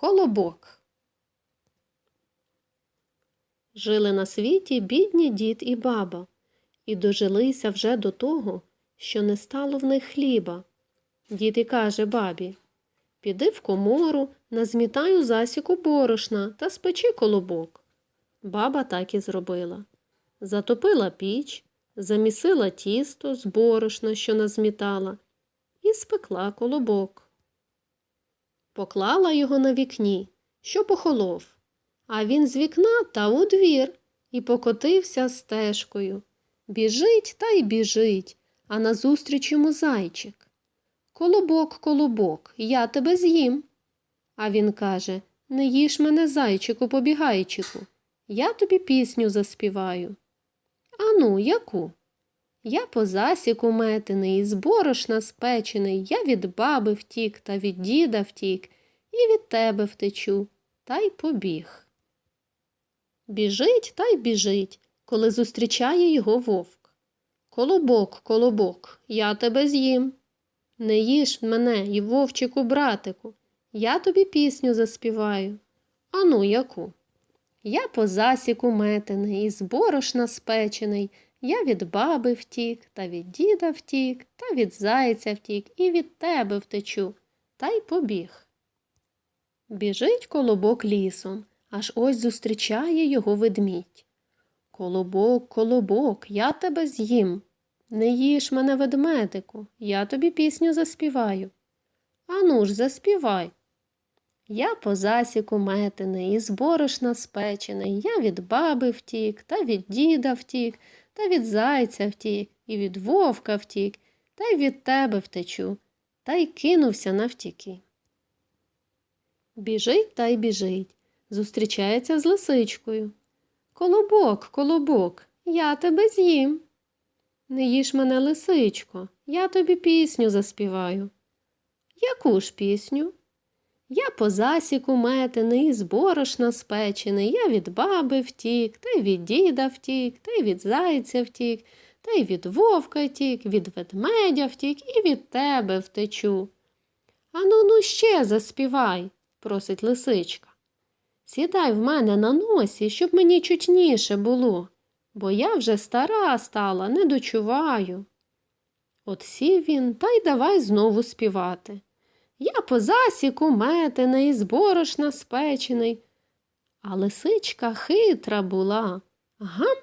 Колобок. Жили на світі бідні дід і баба, і дожилися вже до того, що не стало в них хліба. Дід і каже бабі Піди в комору, назмітай у засіку борошна та спечи колобок. Баба так і зробила. Затопила піч, замісила тісто з борошна, що назмітала, і спекла колобок. Поклала його на вікні, що похолов, а він з вікна та у двір і покотився стежкою. Біжить та й біжить, а назустріч йому зайчик. Колобок, колобок, я тебе з'їм. А він каже Не їж мене, зайчику, побігайчику. Я тобі пісню заспіваю. Ану, яку? Я по засіку метений, з борошна спечений, я від баби втік та від діда втік, і від тебе втечу, та й побіг. Біжить та й біжить, коли зустрічає його вовк. Колобок, колобок, я тебе з'їм. Не їж мене і вовчику, братику, я тобі пісню заспіваю. Ану, яку? Я по засіку метений, із борошна спечений, я від баби втік, та від діда втік, та від зайця втік, і від тебе втечу, та й побіг. Біжить колобок лісом, аж ось зустрічає його ведмідь. Колобок, колобок, я тебе з'їм. Не їж мене, ведмедику, я тобі пісню заспіваю. Ану ж, заспівай. Я по засіку метений, із борошна спечений, я від баби втік, та від діда втік, та від зайця втік, і від вовка втік, та й від тебе втечу, та й кинувся навтіки. Біжить та й біжить, зустрічається з лисичкою. Колобок, колобок, я тебе з'їм. Не їж мене, лисичко, я тобі пісню заспіваю. Яку ж пісню? Я по засіку метений, з борошна спечений, я від баби втік, та й від діда втік, та й від зайця втік, та й від вовка втік, від ведмедя втік і від тебе втечу. Ану ну ще заспівай, просить лисичка. Сідай в мене на носі, щоб мені чутніше було, бо я вже стара стала, не дочуваю. От сів він та й давай знову співати. Я по засіку метений, з борошна спечений. А лисичка хитра була. Гам,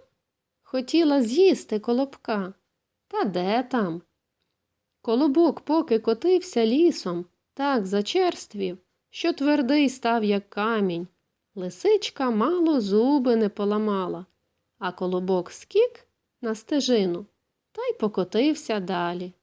хотіла з'їсти колобка. Та де там? Колобок поки котився лісом, так зачерствів, що твердий став, як камінь. Лисичка мало зуби не поламала, а колобок скік на стежину та й покотився далі.